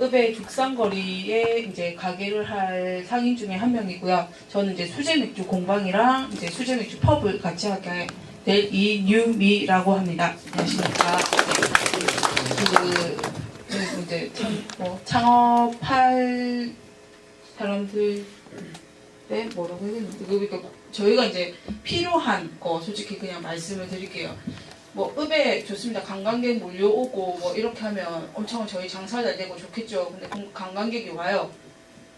읍의 죽산거리에 이제 가게를 할 상인 중에 한 명이고요. 저는 이제 수제 맥주 공방이랑 이제 수제 맥주 펍을 같이 하게 될 이뉴미라고 합니다. 안녕하십니까. 그, 그리고 이제 참, 뭐 창업할 사람들 네 뭐라고 해야 되나 그러니까 저희가 이제 필요한 거 솔직히 그냥 말씀을 드릴게요. 뭐 읍에 좋습니다. 관광객 몰려오고 뭐 이렇게 하면 엄청 저희 장사 잘 되고 좋겠죠. 근데 공- 관광객이 와요.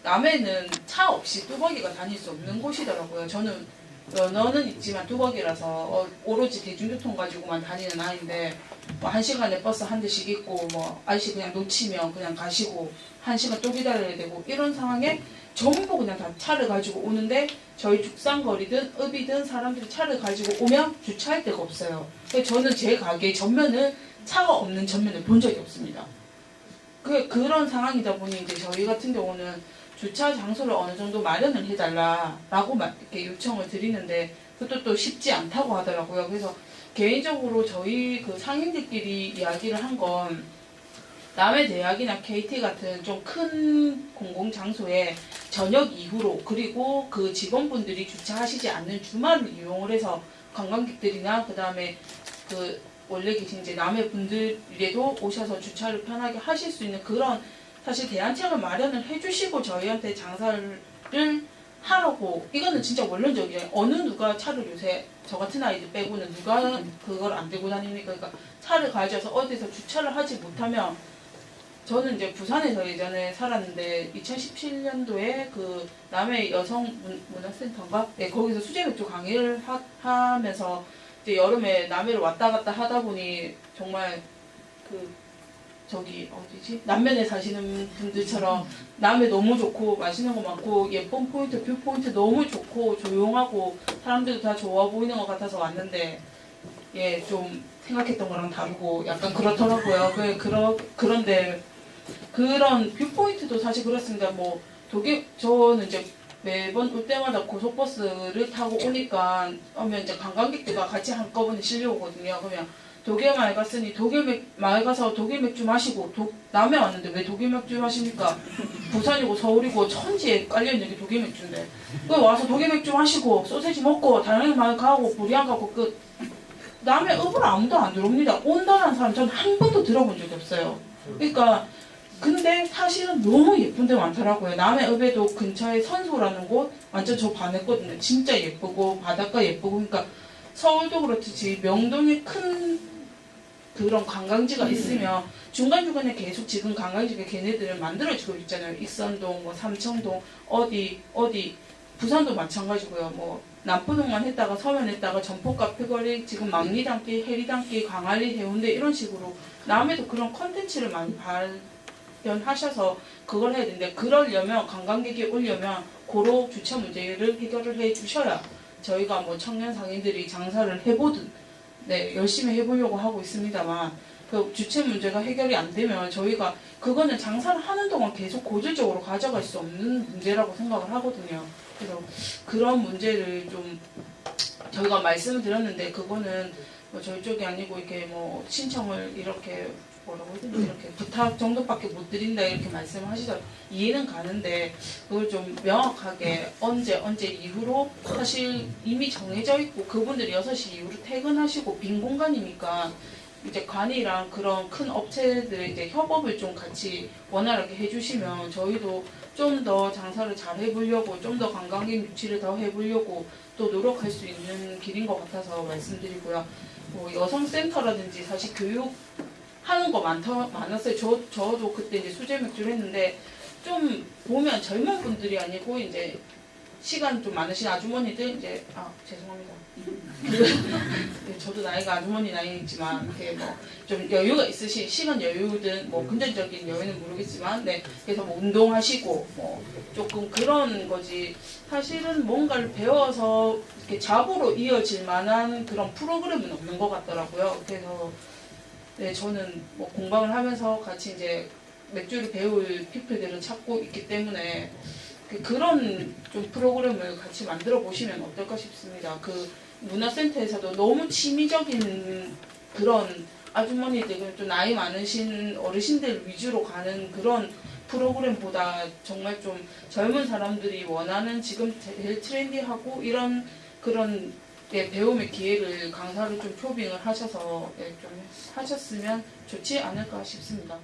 남해는 차 없이 뚜벅이가 다닐 수 없는 곳이더라고요. 저는 면허는 있지만 뚜벅이라서 어, 오로지 대중교통 가지고만 다니는 아이인데 뭐 한 시간에 버스 한 대씩 있고 뭐 아저씨 그냥 놓치면 그냥 가시고 한 시간 또 기다려야 되고 이런 상황에 전부 그냥 다 차를 가지고 오는데 저희 죽산거리든 읍이든 사람들이 차를 가지고 오면 주차할 데가 없어요. 그래서 저는 제 가게 전면을 차가 없는 전면을 본 적이 없습니다. 그 그런 상황이다 보니 이제 저희 같은 경우는 주차 장소를 어느 정도 마련을 해달라라고 마- 이렇게 요청을 드리는데 그것도 또 쉽지 않다고 하더라고요. 그래서 개인적으로 저희 그 상인들끼리 이야기를 한 건 남의 대학이나 KT 같은 좀 큰 공공 장소에 저녁 이후로 그리고 그 직원분들이 주차하시지 않는 주말을 이용을 해서 관광객들이나 그 다음에 그 원래 계신 이제 남의 분들에도 오셔서 주차를 편하게 하실 수 있는 그런 사실 대안책을 마련을 해주시고 저희한테 장사를 하라고 이거는 진짜 원론적이에요. 어느 누가 차를 요새 저 같은 아이들 빼고는 누가 그걸 안 들고 다닙니까? 그러니까 차를 가져서 어디서 주차를 하지 못하면 저는 이제 부산에서 예전에 살았는데 2017년도에 그 남해 여성 문- 문화센터인가? 네, 거기서 수제 맥주 강의를 하, 하면서 이제 여름에 남해를 왔다 갔다 하다 보니 정말 그 저기 어디지 남면에 사시는 분들처럼 남해 너무 좋고 맛있는 거 많고 예쁜 포인트 뷰 포인트 너무 좋고 조용하고 사람들도 다 좋아 보이는 것 같아서 왔는데 예 좀 생각했던 거랑 다르고 약간 그렇더라고요. 그 그러 그런데 그런 뷰 포인트도 사실 그렇습니다. 뭐 독일 저는 이제 매번 올 때마다 고속버스를 타고 오니까 오면 이제 관광객들과 같이 한꺼번에 실려오거든요. 그러면 독일 갔으니 독일 맥, 가서 독일 맥주 마시고 독, 남해 왔는데 왜 독일 맥주 마십니까? 부산이고 서울이고 천지에 깔려있는 게 독일 맥주인데 그 와서 독일 맥주 마시고 소세지 먹고 마을 가고 불이안 가고 끝 남해 읍을 아무도 안 들어옵니다. 온다는 사람 저는 한 번도 들어본 적이 없어요. 그러니까 근데 사실은 너무 예쁜 데 많더라고요. 남해 읍에도 근처에 선소라는 곳 완전 저 반했거든요. 진짜 예쁘고 바닷가 예쁘고 그러니까 서울도 그렇듯이 명동에 큰 그런 관광지가 있으면 중간중간에 계속 지금 관광지가 걔네들은 만들어지고 있잖아요. 익선동, 뭐 삼청동, 어디, 어디, 부산도 마찬가지고요. 뭐 남포동만 했다가 서면 했다가 전포 카페거리, 지금 막리단길, 해리단길, 광안리, 해운대 이런 식으로 남에도 그런 컨텐츠를 많이 발견하셔서 그걸 해야 되는데 그러려면 관광객이 오려면 고로 주차 문제를 해결을 해 주셔야 저희가 뭐 청년 상인들이 장사를 해보든 네 열심히 해보려고 하고 있습니다만 그 주체 문제가 해결이 안 되면 저희가 그거는 장사를 하는 동안 계속 고질적으로 가져갈 수 없는 문제라고 생각을 하거든요. 그래서 그런 문제를 좀 저희가 말씀을 드렸는데 그거는 뭐 저희 쪽이 아니고 이렇게 뭐 신청을 이렇게 뭐라고 해야 되나 이렇게 부탁 정도밖에 못 드린다 이렇게 말씀하시더 이해는 가는데 그걸 좀 명확하게 언제 언제 이후로 사실 이미 정해져 있고 그분들이 6시 이후로 퇴근하시고 빈 공간이니까 이제 관이랑 그런 큰 업체들의 이제 협업을 좀 같이 원활하게 해주시면 저희도 좀 더 장사를 잘 해보려고 좀 더 관광객 유치를 더 해보려고 또 노력할 수 있는 길인 것 같아서 말씀드리고요. 뭐 여성센터라든지 사실 교육 하는 거 많더, 많았어요. 저, 저도 그때 이제 수제 맥주를 했는데 좀 보면 젊은 분들이 아니고 이제 시간 좀 많으신 아주머니들 이제 아 죄송합니다. 네, 저도 나이가 아주머니 나이지만 이렇게 뭐 좀 여유가 있으신 시간 여유든 뭐 금전적인 여유는 모르겠지만 네 그래서 뭐 운동하시고 뭐 조금 그런 거지 사실은 뭔가를 배워서 이렇게 잡으로 이어질 만한 그런 프로그램은 없는 것 같더라고요. 그래서 네 저는 뭐 공방을 하면서 같이 이제 맥주를 배울 피플들을 찾고 있기 때문에 그- 그런 좀 프로그램을 같이 만들어 보시면 어떨까 싶습니다. 그 문화센터에서도 너무 취미적인 그런 아주머니들 좀 나이 많으신 어르신들 위주로 가는 그런 프로그램보다 정말 좀 젊은 사람들이 원하는 지금 제일 트렌디하고 이런 그런 예, 배움의 기회를 강사를 좀 표빙을 하셔서 예, 좀 하셨으면 좋지 않을까 싶습니다.